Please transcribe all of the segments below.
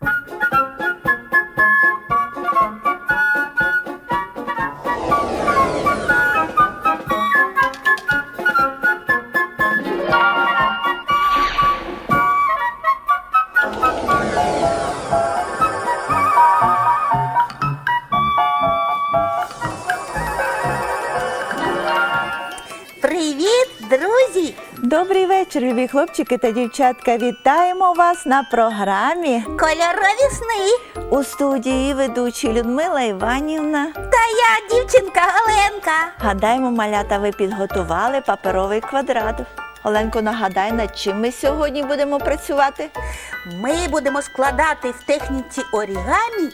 Bye. Вечір, любі хлопчики та дівчатка. Вітаємо вас на програмі Кольорові сни! у студії ведучі Людмила Іванівна. Та я дівчинка Оленка. Гадаємо, малята, ви підготували паперовий квадрат. Оленко, нагадай, над чим ми сьогодні будемо працювати. Ми будемо складати в техніці орігамі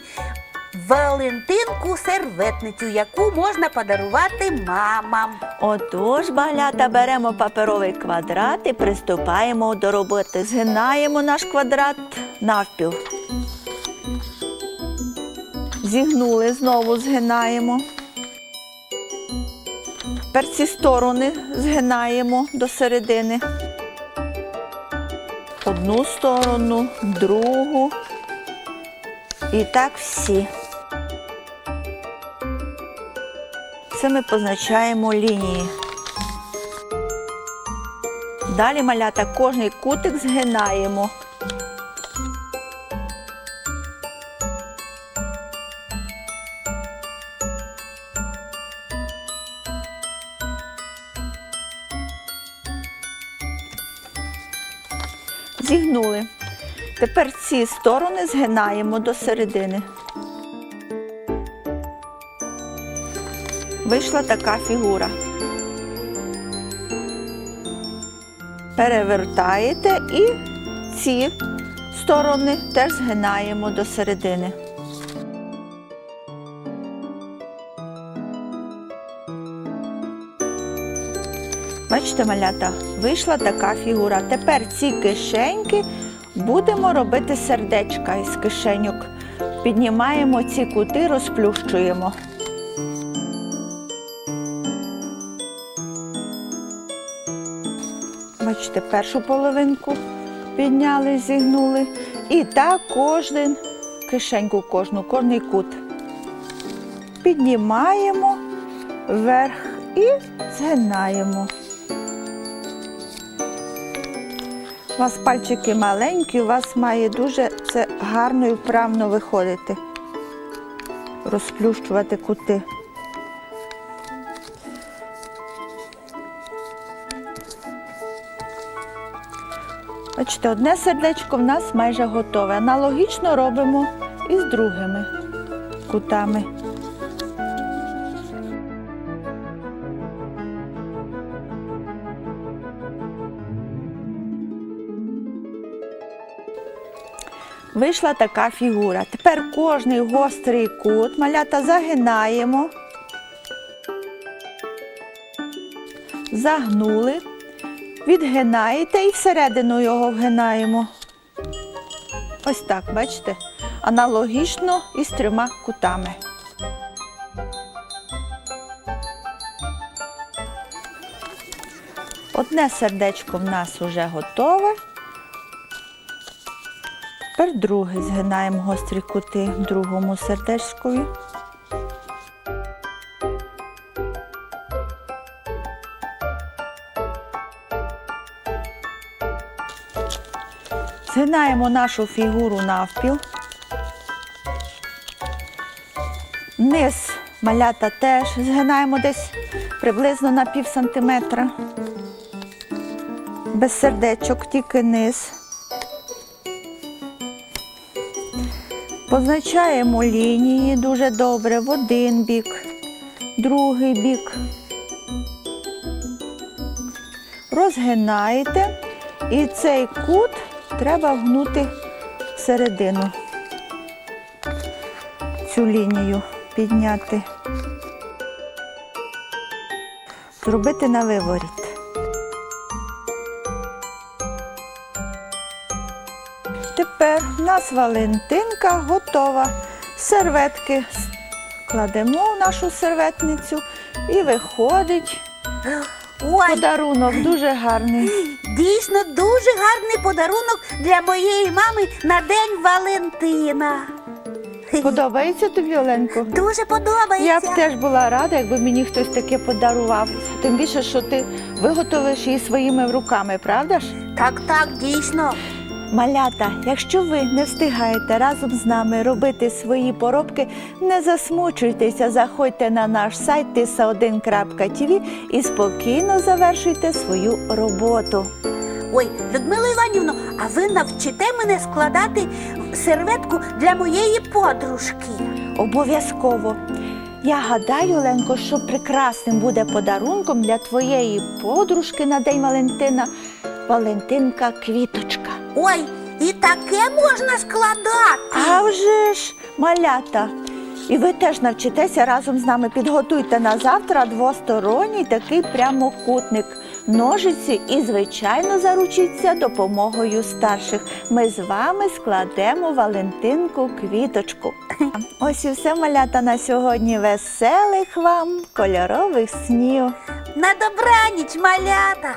Валентинку серветницю, яку можна подарувати мамам. Отож, малята, беремо паперовий квадрат і приступаємо до роботи. Згинаємо наш квадрат навпіл. Зігнули, знову згинаємо. Тепер ці сторони згинаємо до середини. Одну сторону, другу. І так всі. Це ми позначаємо лінії. Далі малята кожний кутик згинаємо. Зігнули. Тепер ці сторони згинаємо до середини. Вийшла така фігура. Перевертаєте і ці сторони теж згинаємо до середини. Бачите, малята, вийшла така фігура. Тепер ці кишеньки будемо робити сердечка із кишеньок. Піднімаємо ці кути, розплющуємо. Бачите, першу половинку підняли, зігнули. І так кожен кишеньку, кожну, кожний кут. Піднімаємо вверх і згинаємо. У вас пальчики маленькі, у вас має дуже це гарно і вправно виходити. Розплющувати кути. Бачите, одне сердечко в нас майже готове. Аналогічно робимо і з другими кутами. Вийшла така фігура. Тепер кожний гострий кут малята загинаємо, загнули, відгинаєте і всередину його вгинаємо. Ось так, бачите? Аналогічно із трьома кутами. Одне сердечко в нас вже готове. Тепер другий згинаємо гострі кути другому сердечкові. Згинаємо нашу фігуру навпіл. Низ малята теж згинаємо десь приблизно на пів сантиметра. Без сердечок, тільки низ. Позначаємо лінії дуже добре в один бік, другий бік. Розгинаєте і цей кут треба вгнути всередину. Цю лінію підняти. Зробити на виворіт. Тепер у нас Валентинка готова. Серветки кладемо в нашу серветницю і виходить Ой, подарунок дуже гарний. Дійсно дуже гарний подарунок для моєї мами на День Валентина. Подобається тобі, Оленко? Дуже подобається. Я б теж була рада, якби мені хтось таке подарував. Тим більше, що ти виготовиш її своїми руками, правда ж? Так, так, дійсно. Малята, якщо ви не встигаєте разом з нами робити свої поробки, не засмучуйтеся, заходьте на наш сайт tisa1.tv і спокійно завершуйте свою роботу. Ой, Людмила Іванівно, а ви навчите мене складати серветку для моєї подружки. Обов'язково. Я гадаю, Оленко, що прекрасним буде подарунком для твоєї подружки на День Валентина Валентинка Квіточка. Ой, і таке можна складати. А вже ж, малята. І ви теж навчитеся разом з нами. Підготуйте на завтра двосторонній такий прямокутник. Ножиці і, звичайно, заручіться допомогою старших. Ми з вами складемо Валентинку квіточку. Ось і все малята на сьогодні. Веселих вам кольорових снів. На добраніч, малята.